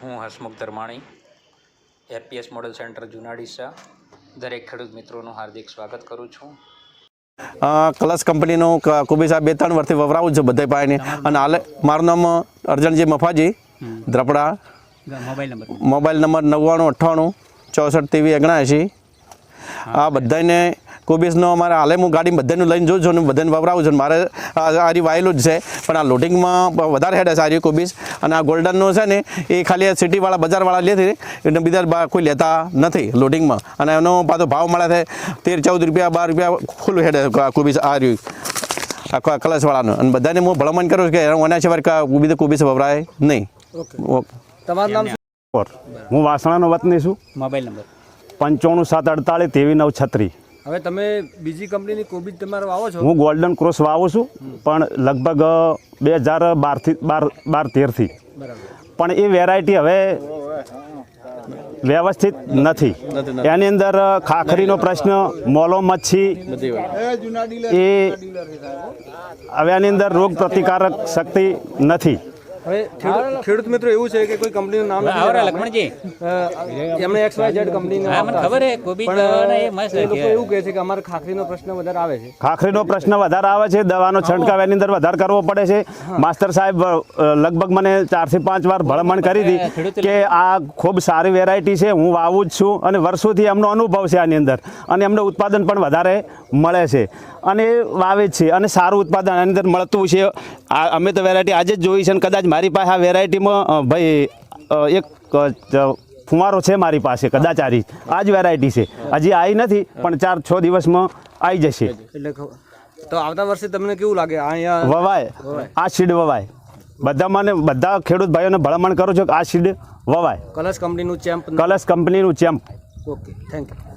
હું Hasmukh Dharmani APS model centre Junadisa દરેક ખેડૂત મિત્રોનું હાર્દિક સ્વાગત કરું છું. કલશ કંપનીનું કુબી સાહેબ બે ત્રણ વર્ષથી વપરાવું છું બધા પાસેની અને હાલે મારું નામ Arjanji Mafaji Drapada. Mobile number. Mobile number નવ્વાણું અઠ્ઠાણું ચોસઠ તેવી ઓગણએંશી આ બધાને કોબીસનો અમારે હાલે હું ગાડી બધાનું લઈને જોઉં છું બધાને વપરાવું છું મારે આરી વાયેલું જ છે. પણ આ લોડિંગમાં વધારે હેડે છે આરી કોબીસ અને આ ગોલ્ડનનું છે ને એ ખાલી સિટીવાળા બજારવાળા લે છે એટલે બીજા બા- કોઈ લેતા નથી લોડિંગમાં અને એનો પાછો ભાવ મળે છે તેર ચૌદ રૂપિયા બાર રૂપિયા ખુલ્લું હેડે આ કોબીસ આ રહ્યું. આખા કલશવાળાનું. અને બધાને હું ભલામણ કરું છું કે એના સિવાય બીજું કોબીસ વપરાય નહીં. ઓકે. તમારું નામ હું વાસણાનો વતની છું. Mobile number. પંચાણું સાત અડતાલીસ તેવી નવ છત્રી હવે તમે બીજી કંપનીની કોબીજ તમારે વાવો છો? હું ગોલ્ડન ક્રોસ વાવું છું પણ લગભગ બે હજાર બારથી બાર બાર તેરથી પણ એ વેરાયટી હવે વ્યવસ્થિત નથી. એની અંદર ખાખરીનો પ્રશ્ન મોલો મચ્છી એ હવે આની અંદર રોગ પ્રતિકારક શક્તિ નથી. હવે ખેડૂત મિત્રો એવું છે કે કોઈ કંપનીનું નામ આવરા લક્ષ્મણજી એમણે એક્સ વાય ઝેડ કંપનીનું ખબર મસ્ત લોકો એવું કહે છે કે અમારે ખાખરીનો પ્રશ્ન વધારે આવે છે. ખાખરીનો પ્રશ્ન વધારે આવે છે દવાનો છંટકાવ એની અંદર વધારે કરવો પડે છે. માસ્તર સાહેબ લગભગ મને ચારથી પાંચ વાર ભળમણ કરી હતી કે આ ખૂબ સારી વેરાયટી છે હું વાવું જ છું અને વર્ષોથી એમનો અનુભવ છે આની અંદર. અને એમને ઉત્પાદન પણ વધારે મળે છે. અને વાવે જ છે. અને સારું ઉત્પાદન આની અંદર મળતું છે. આ અમે તો વેરાયટી આજે જ જોઈ છે અને કદાચ મારી પાસે આ વેરાયટીમાં ભાઈ એક ફુવારો છે મારી પાસે કદાચ આ રીત આ જ વેરાયટી છે. હજી આવી નથી પણ ચાર છ દિવસમાં આવી જશે. તો આવતા વર્ષે તમને કેવું લાગે? વવાય. આ સીડ વવાય. બધા મને બધા ખેડૂત ભાઈઓને ભલામણ કરું છું કે આ સીડ વવાય. કલશ કંપનીનું ચેમ્પ કલશ કંપનીનું ચેમ્પ. Okay thank you.